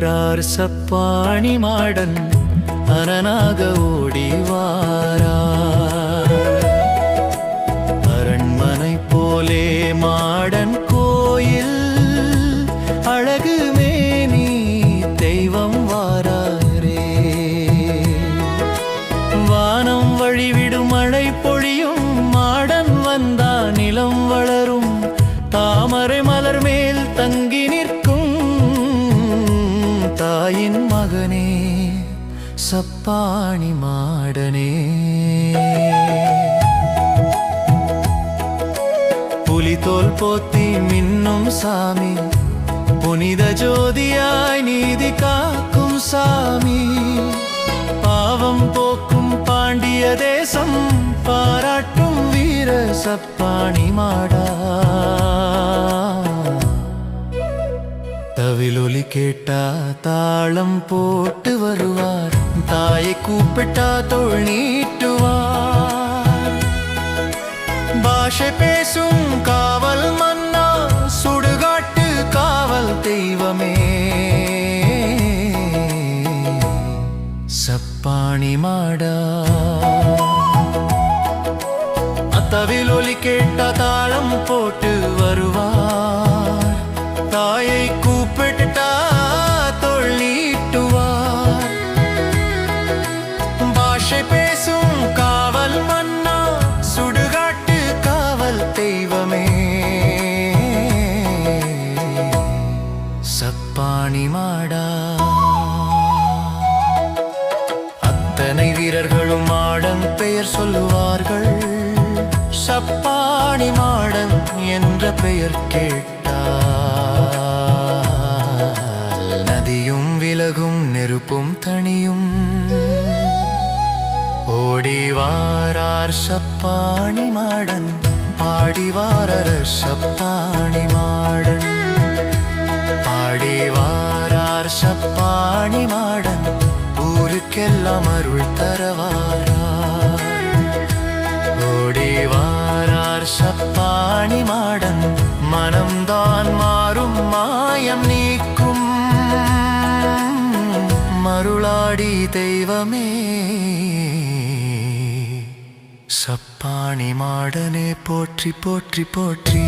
வரார் சப்பாணி மாடன் அரணாக ஓடிவாரா அரண்மனை போலே மாடன் சப்பாணி மாடனே. புலிதோல் போத்தி மின்னும் சாமி புனித ஜோதியாய் நீதி காக்கும் சாமி. பாவம் போக்கும் பாண்டிய தேசம் பாராட்டும் வீர சப்பாணி மாடா. தவிலொலி கேட்டா தாளம் போட்டு வருவார் தாயை கூப்பிட்டா தோல் நீட்டுவார் பாஷை பேசும் காவல் மன்னா சுடுகாட்டு காவல் தெய்வமே சப்பாணி மாடா அத்தவில் ஒலி கேட்டா தாளம் போட்டு வருவார் தாயை கூ மாடா. அத்தனை வீரர்களும் மாடன் பெயர் சொல்லுவார்கள். சப்பாணி மாடன் என்ற பெயர் கேட்டால் நதியும் விலகும் நெருப்பும் தனியும். ஓடிவாரார் சப்பாணி மாடன் பாடிவாரர் சப்பாணி மாடன். சப்பாணி மாடன் ஊருக்கெல்லாம் அருள் தரவாரார் ஓடிவாரார் சப்பாணி மாடன் மனம்தான் மாறும் மாயம் நீக்கும். மருளாடி தெய்வமே சப்பாணி மாடனே போற்றி போற்றி போற்றி.